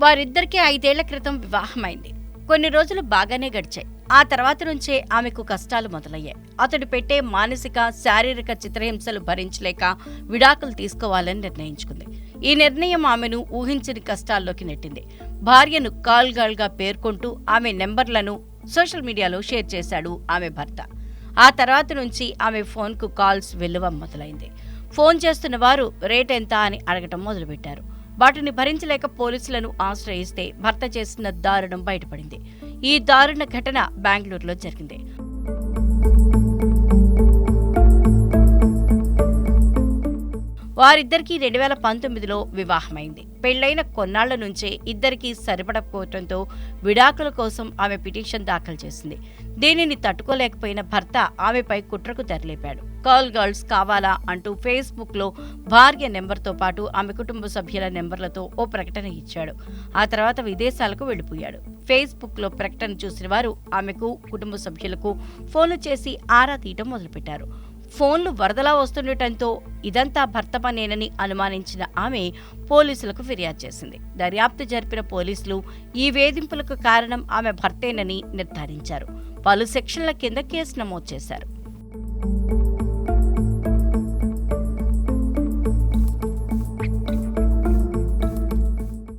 వారిద్దరికీ ఐదేళ్ళ క్రితం వివాహమైంది. కొన్ని రోజులు బాగానే గడిచాయి. ఆ తర్వాత నుంచే ఆమెకు కష్టాలు మొదలయ్యాయి. అతడు పెట్టే మానసిక శారీరక చిత్రహింసలు భరించలేక విడాకులు తీసుకోవాలని నిర్ణయించుకుంది. ఈ నిర్ణయం ఆమెను ఊహించని కష్టాల్లోకి నెట్టింది. భార్యను కాల్ గర్ల్గా పేర్కొంటూ ఆమె నెంబర్లను సోషల్ మీడియాలో షేర్ చేశాడు ఆమె భర్త. ఆ తర్వాత నుంచి ఆమె ఫోన్కు కాల్స్ వెలువ మొదలైంది. ఫోన్ చేస్తున్న వారు రేట్ ఎంత? అని అడగటం మొదలుపెట్టారు. వాటిని భరించలేక పోలీసులను ఆశ్రయిస్తే భర్త చేసిన దారుణం బయటపడింది. ఈ దారుణ ఘటన బెంగళూరులో జరిగింది. వారిద్దరికీ రెండు వేల పంతొమ్మిదిలో వివాహమైంది. పెళ్ళైన కొన్నాళ్ళ నుంచే ఇద్దరికీ సరిపడకపోవడంతో విడాకుల కోసం ఆమె పిటిషన్ దాఖలు చేసింది. దీనిని తట్టుకోలేకపోయిన భర్త ఆమెపై కుట్రకు తెరలేపాడు. కాల్ గర్ల్స్ కావాలా అంటూ ఫేస్బుక్లో భార్య నెంబర్తో పాటు ఆమె కుటుంబ సభ్యుల నెంబర్లతో ఓ ప్రకటన ఇచ్చాడు. ఆ తర్వాత విదేశాలకు వెళ్ళిపోయాడు. ఫేస్బుక్లో ప్రకటన చూసిన వారు ఆమెకు కుటుంబ సభ్యులకు ఫోన్లు చేసి ఆరా తీయటం మొదలుపెట్టారు. ఫోన్లు వరదలా వస్తుండటంతో ఇదంతా భర్త పనేనని అనుమానించిన ఆమె పోలీసులకు ఫిర్యాదు చేసింది. దర్యాప్తు జరిపిన పోలీసులు ఈ వేధింపులకు కారణం ఆమె భర్తేనని నిర్ధారించారు. పలు సెక్షన్ల కింద కేసు నమోదు చేశారు.